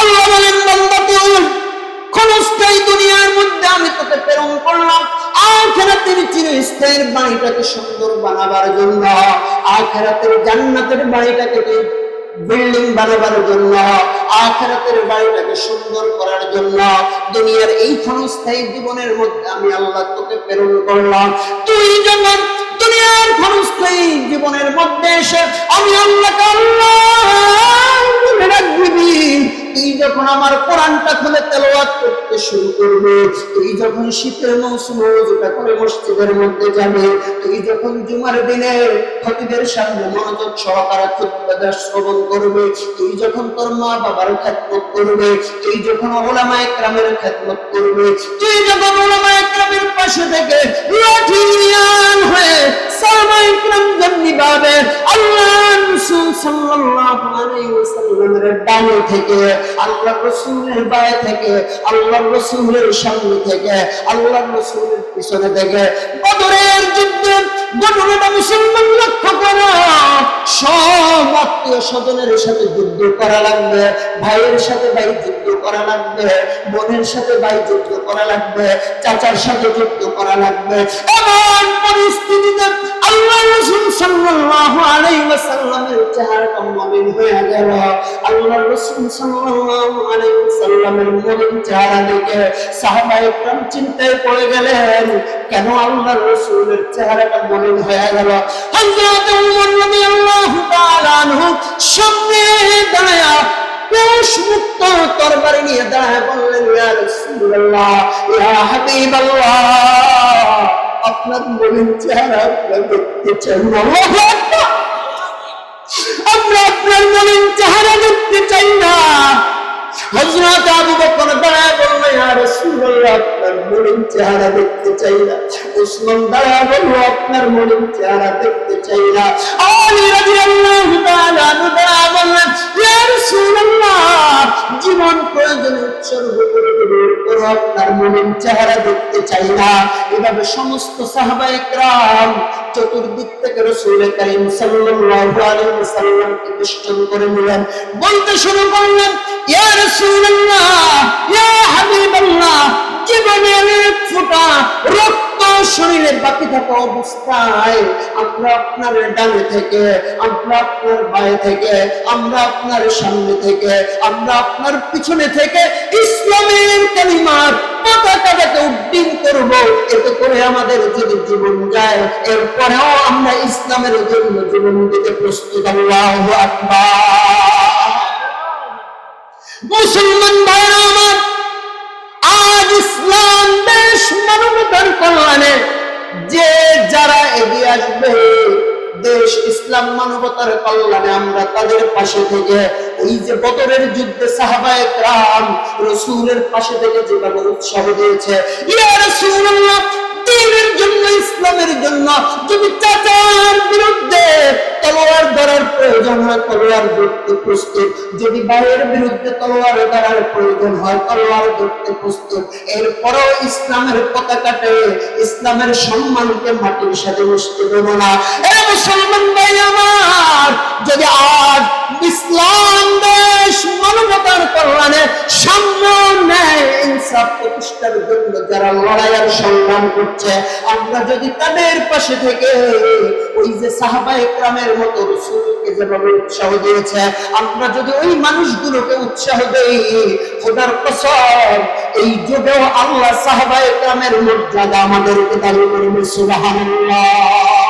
আল্লাহ বলেন, বান্দা ক্ষণস্থায়ী দুনিয়ার মধ্যে আমি তোকে প্রেরণ করলাম। আখেরাতের চিরস্থায়ীর বাড়িটাকে সুন্দর বানাবার জন্য, আখেরাতের জান্নাতের বাড়িটাকে বিল্ডিং বানাবার জন্য, আখেরাতের বাড়িটাকে সুন্দর করার জন্য, দুনিয়ার এই ক্ষণস্থায়ী জীবনের মধ্যে আমি আল্লাহ তোকে প্রেরণ করলাম। তুই যখন দুনিয়ার ক্ষণস্থায়ী জীবনের মধ্যে এসে আমি আল্লাহকে আল্লাহ যখন আমার কোরআনটা খুলে তেলাওয়াত করতে শুরু করবে তুই যখন শীতের মৌসুমে যেটা করে মসজিদের মধ্যে যাবে তুই যখন জুমার দিনে খতিবের সামনে মনোযোগ সহকারে খুতবা শ্রবণ করবে তুই যখন তোর মা বাবার খেদমত করবে তুই যখন ওলামা একরামের খেদমত করবে তুই যখন ওলামা একরামের পাশে থেকে লাঠি হয়ে সালমা একরাম জন্মি পাবে আল্লাহ রাসূল সাল্লাল্লাহু আলাইহি ওয়াসাল্লামের ডানে থেকে আল্লাহর রসুলের বায়ে থেকে আল্লাহর রসুলের সামনে থেকে আল্লাহর রসুলের পিছনে থেকে বদরের যুদ্ধে মুসলমান লক্ষ্য করো। আত্মীয় স্বজনের সাথে যুদ্ধ করা লাগবে, ভাইয়ের সাথে ভাই যুদ্ধ করা লাগবে, বোনের সাথে ভাই যুদ্ধ করা লাগবে, চাচার সাথে যুদ্ধ করা লাগবে। এমন পরিস্থিতিতে আল্লাহ রসুল সাল্লাল্লাহু আলাইহি ওয়াসাল্লামের চেহারা মলিন হয়ে গেল। আল্লাহ রসুল সাল্লাল্লাহু আলাইহি ওয়াসাল্লামের মলিন চেহারা দেখে সাহাবা একরাম চিন্তায় পড়ে গেলেন, কেন আল্লাহ রসুলের চেহারাটা মলিন হয়ে গেল? হযরত উমর রাদিয়াল্লাহু তাআলা সামনে দাঁড়ায়া পেশ মুক্ত তরবারি নিয়ে দাঁড়ায় বললেন, ইয়া রাসূলুল্লাহ, ইয়া হাবিবাল্লাহ, আপনার মলিন চেহারা আপনার দেখতে চাই আল্লাহু আকবার। আমরা আপনার মলিন চেহারা দেখতে চাই না। মলিন চেহারা দেখতে চাই না। উসমান বলল, আপনার মলিন চেহারা দেখতে চাই না। জীবন প্রয়োজনে উৎসর্গ করে দেব আপনার মলিন চেহারা দেখতে চাই না। এভাবে সমস্ত সাহাবা একরাম চতুর্দিক থেকে রসুল করিম সাল্লাল্লাহু আলাইহি করে নিলেন। বলতে শুরু করলেন, ইয়া রাসূলুল্লাহ, ইয়া হাবিবাল্লাহ জীবনের ফোঁটা, রক্ত বাকি থাকা অবস্থায়। আমরা আপনার ডানে থেকে, আমরা আপনার থেকে, আমরা আপনার সামনে থেকে, আমরা আপনার পিছনে থেকে ইসলামের কালিমার পতাকাটাকে উড্ডীন করব, এতে করে আমাদের যদি জীবন যায়, এরপরেও আমরা ইসলামের জন্য জীবন দিতে প্রস্তুত। আল্লাহু আকবার। মুসলমান ইসলাম দেশ মানবতার কল্যাণে যে যারা এগিয়ে আসবে, দেশ ইসলাম মানবতার কল্যাণে আমরা তাদের পাশে থেকে এই যে বদরের যুদ্ধে সাহাবায়ে রাম রসুলের পাশে থেকে যেভাবে উৎসাহ দিয়েছে ইয়ার রাসূলুল্লাহ, দিনের জন্য, ইসলামের জন্য যদি চাচার বিরুদ্ধে তলোয়ার ধরতে প্রস্তুত। যদি ভাইয়ের বিরুদ্ধে তলোয়ার ধরার প্রয়োজন হয়, তলোয়ার ধরতে প্রস্তুত। এরপরেও ইসলামের পতাকাতে ইসলামের সম্মানকে মাটির সাথে মিশতে দেবো না। মুসলমান ভাই আমার, যদি আজ ইসলাম, দেশ, মানবতার কল্যাণে সাম্য ন্যায় ইনসাফ প্রতিষ্ঠার জন্য যারা লড়াই আর সংগ্রাম করছে, আমরা যদি তাদের পাশে থেকে ওই যে সাহাবা একরামের মতো রসুলকে যেভাবে উৎসাহ দিয়েছে, আমরা যদি ওই মানুষগুলোকে উৎসাহ দেই, খোদার কসম, এই যুগেও আল্লাহ সাহাবায়ে একরামের মর্যাদা আমাদেরকে দাবি করবে, সুবহানাল্লাহ।